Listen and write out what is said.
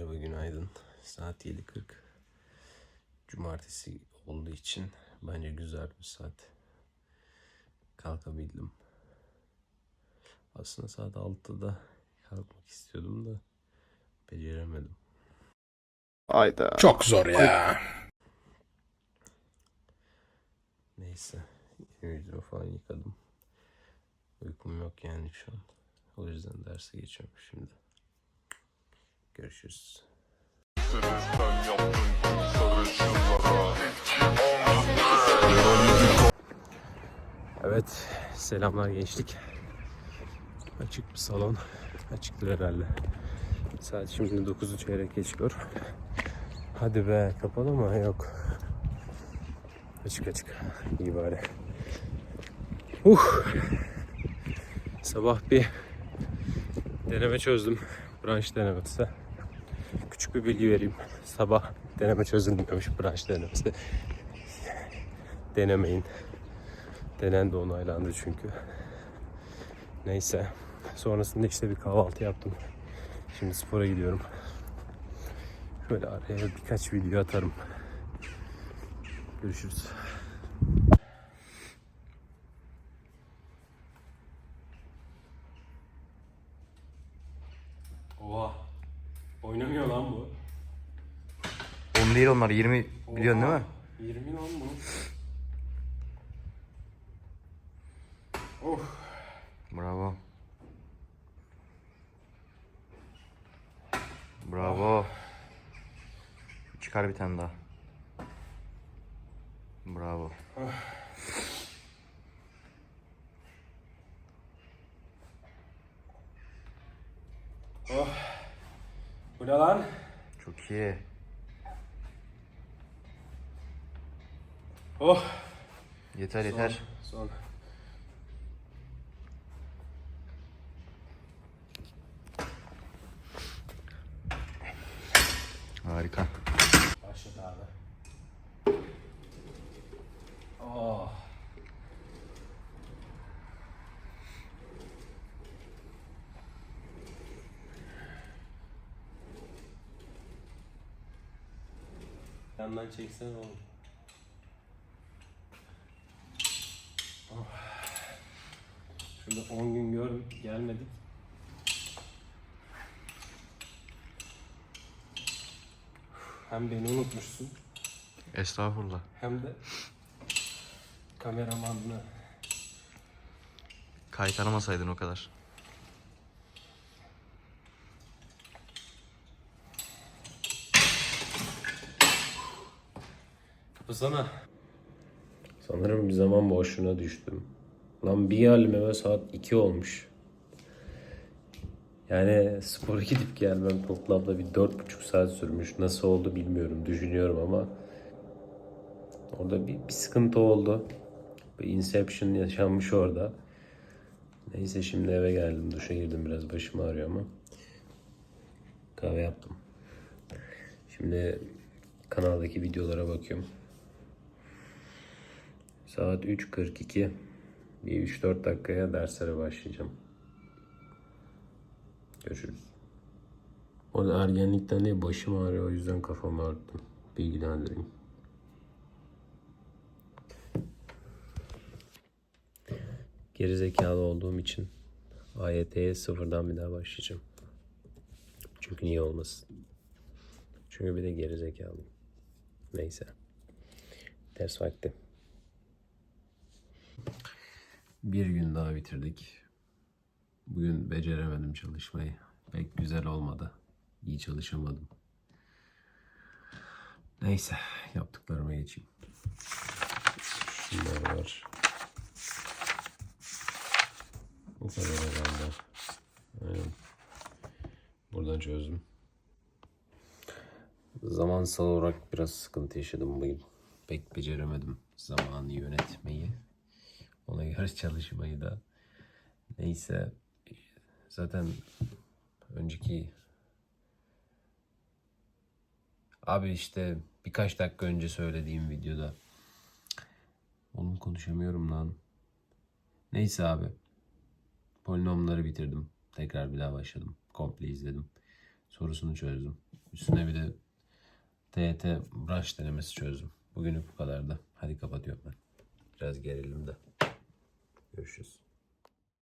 Merhaba günaydın. Saat 7.40. Cumartesi olduğu için bence güzel bir saat. Kalkabildim. Aslında saat 6'da kalkmak istiyordum da beceremedim. Ayda. Çok zor ya. Neyse. Yüzümü falan yıkadım. Uykum yok yani şu an. O yüzden derse geçiyorum şimdi. Görüşürüz. Evet, selamlar gençlik. Açık bir salon. Açıktır herhalde. Saat şimdi 9'u çeyrek geçiyor. Hadi be, kapalı mı? Yok. Açık açık. İyi bari. Uh. Sabah bir deneme çözdüm. Branş denemesi. Küçük bir bilgi vereyim. Sabah deneme çözülmüyormuş branş denemesi. Denemeyin. Denen de onaylandı çünkü. Neyse. Sonrasında işte bir kahvaltı yaptım. Şimdi spora gidiyorum. Şöyle araya birkaç video atarım. Görüşürüz. Oha. Oynamıyor lan bu. 10 değil onlar 20 biliyorsun değil mi? 20 lan bu. Oh. Bravo. Bravo. Çıkar bir tane daha. Bravo. Oh. Bu ne lan? Çok iyi. Oh. Yeter yeter. Son. Harika. Başlat abi. Oh. Yandan çeksene oğlum. Oh. Şurada 10 gün gör gelmedik. Hem beni unutmuşsun Estağfurullah. hem de kameramanını Kaytarmasaydın o kadar. Kapısana. Sanırım bir zaman boşluğuna düştüm. Lan bir eve saat 2 olmuş. Yani spora gidip gelmem toplamda bir dört buçuk saat sürmüş. Nasıl oldu bilmiyorum. Düşünüyorum ama orada bir, bir sıkıntı oldu. Bir inception yaşanmış orada. Neyse şimdi eve geldim. Duşa girdim biraz. Başım ağrıyor ama. Kahve yaptım. Şimdi kanaldaki videolara bakıyorum. Saat 3.42. Bir 3-4 dakikaya derslere başlayacağım. Görüşürüz. Orada ergenlikten değil başım ağrıyor o yüzden kafamı ağrıttım. Bilgilendireyim. Geri zekalı olduğum için AYT'ye sıfırdan bir daha başlayacağım. Çünkü niye olmasın? Çünkü bir de geri zekalıyım. Neyse. Ders vakti. Bir gün daha bitirdik. Bugün beceremedim çalışmayı. Pek güzel olmadı. İyi çalışamadım. Neyse, yaptıklarıma geçeyim. Şunlar var. Bu kadar herhalde. Aynen. Buradan çözdüm. Zamansal olarak biraz sıkıntı yaşadım bugün. Pek beceremedim zamanı yönetmeyi. Ona göre çalışmayı da. Neyse. Zaten önceki abi işte birkaç dakika önce söylediğim videoda oğlum konuşamıyorum lan. Neyse abi. Polinomları bitirdim. Tekrar bir daha başladım. Komple izledim. sorusunu çözdüm. Üstüne bir de TET brush denemesi çözdüm. Bugünlük bu kadar da. Hadi kapatıyorum ben. Biraz gerilim de. Görüşürüz.